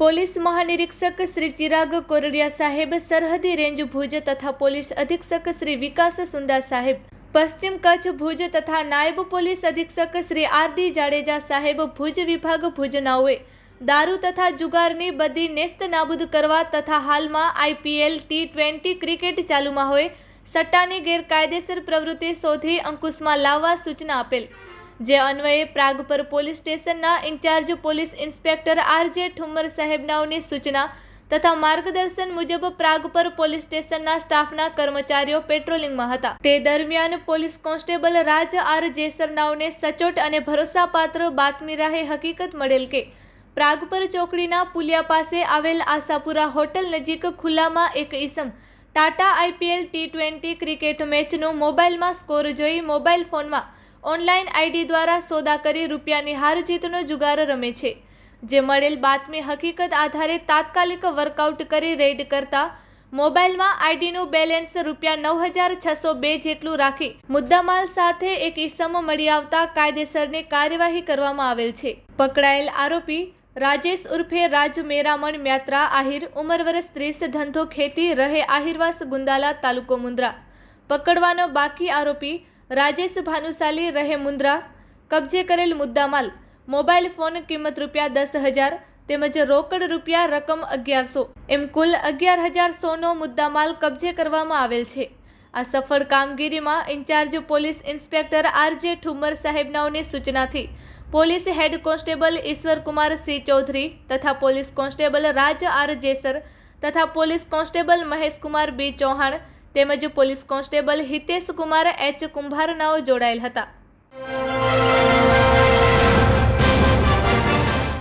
Police મહાનિરીક્ષક શ્રી ચિરાગ કોરડિયા સાહેબ, સરહદી રેન્જ ભુજ તથા પોલીસ અધિક્ષક શ્રી વિકાસ સુંડા સાહેબ, પશ્ચિમ કચ્છ ભુજ તથા નાયબ પોલીસ અધિક્ષક શ્રી આર ડી જાડેજા સાહેબ, ભુજ વિભાગ ભુજનાઓએ દારૂ તથા જુગારની બધી નેસ્ત નાબૂદ કરવા તથા હાલમાં આઈપીએલ, ટી ટ્વેન્ટી ક્રિકેટ ચાલુમાં હોય, સટ્ટાની ગેરકાયદેસર પ્રવૃત્તિ શોધી અંકુશમાં લાવવા સૂચના આપેલ. જે અન્વયે પ્રાગપર પોલીસ સ્ટેશનના incharge police inspector R J Thummar સાહેબનાઓની સૂચના તથા માર્ગદર્શન મુજબ પ્રાગપર પોલીસ સ્ટેશનના સ્ટાફના કર્મચારીઓ પેટ્રોલિંગમાં હતા. તે દરમિયાન પોલીસ કોન્સ્ટેબલ રાજ આર જેસરનાઓને સચોટ અને ભરોસાપાત્ર બાતમી રાહે હકીકત મળેલ કે પ્રાગપર ચોકડીના પુલિયા પાસે આવેલ આશાપુરા હોટલ નજીક ખુલ્લામાં એક ઈસમ, Tata IPL T twenty cricket મેચનું મોબાઈલમાં સ્કોર જોઈ મોબાઈલ ફોનમાં ઓનલાઈન આઈડી દ્વારા સોદા કરી રૂપિયાની હાર જીતનો જુગાર રમે છે, જે મળેલ બાતમી હકીકત આધારે તાત્કાલિક વર્કઆઉટ કરી રેડ કરતા મોબાઈલમાં આઈડીનું બેલેન્સ રૂપિયા નવ હજાર છસો બે જેટલું રાખી મુદ્દામાલ સાથે એક ઈસમ મળી આવતા કાયદેસરની કાર્યવાહી કરવામાં આવેલ છે. પકડાયેલ આરોપી રાજેશ ઉર્ફે રાજ મેરામણ મ્યાત્રા આહિર, ઉંમર વર્ષ ત્રીસ, ધંધો ખેતી, રહે આહિરવાસ ગુંદાલા તાલુકો મુન્દ્રા પકડવાનો બાકી આરોપી રાજેશ ભાનુશાલી રહે મુન્દ્રા. કબજે કરેલ મુદ્દામાલ, મોબાઈલ ફોન કિંમત રૂપિયા દસ હજાર તેમજ રોકડ રૂપિયા રકમ અગિયારસો. એમ કુલ અગિયાર હજાર સોનો મુદ્દામાલ કબજે કરવામાં આવેલ છે. આ સફળ કામગીરીમાં incharge police inspector R J Thummar સાહેબનાઓની સૂચનાથી police head constable Ishwarkumar C Chaudhari તથા police constable Raj R Jesar તથા police constable Maheshkumar B Chauhan તેમજ police constable Hitesh Kumar H કુંભારનાઓ જોડાયેલ હતા.